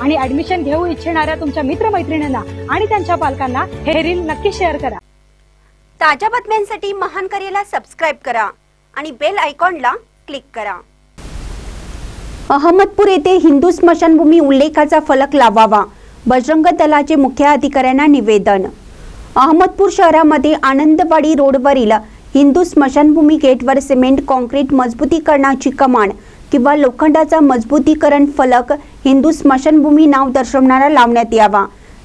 आणि ऍडमिशन घेऊ इच्छिणाऱ्या तुमच्या मित्रमैत्रिणींना आणि त्यांच्या पालकांना हे रील नक्की शेअर करा. ताज्या बातम्यांसाठी महान करेला सबस्क्राईब करा आणि बेल आयकॉनला क्लिक करा. अहमदपूर येथे हिंदू स्मशानभूमी उल्लेखाचा फलक लावावा बजरंग दलाचे मुख्य अधिकाऱ्यांना निवेदन. अहमदपूर शहरामध्ये आनंदवाडी रोडवरील हिंदू स्मशानभूमी गेटवर सिमेंट कॉन्क्रीट मजबूतीकरणाची कमान किंवा लोखंडाचा मजबूतीकरण फलक हिंदू स्मशानभूमी नाव दर्शवणारा लावण्यात यावा.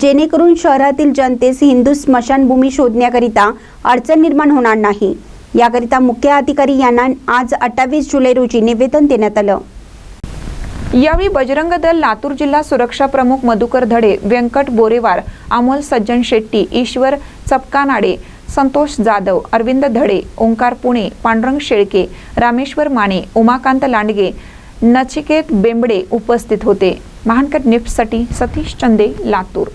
जेणेकरून शहरातील जनतेस हिंदू स्मशानभूमी शोधण्याकरिता अडचण निर्माण होणार नाही. याकरिता मुख्य अधिकारी यांना आज अठ्ठावीस जुलै रोजी निवेदन देण्यात आलं. यावेळी बजरंग दल लातूर जिल्हा सुरक्षा प्रमुख मधुकर धडे व्यंकट बोरेवार अमोल सज्जन शेट्टी ईश्वर चपकानाडे संतोष जाधव अरविंद धडे ओंकार पुणे पांडुरंग शेळके रामेश्वर माने उमाकांत लांडगे नचिकेत बेंबडे उपस्थित होते. महानकर निफ्टसाठी सतीश चंदे लातूर.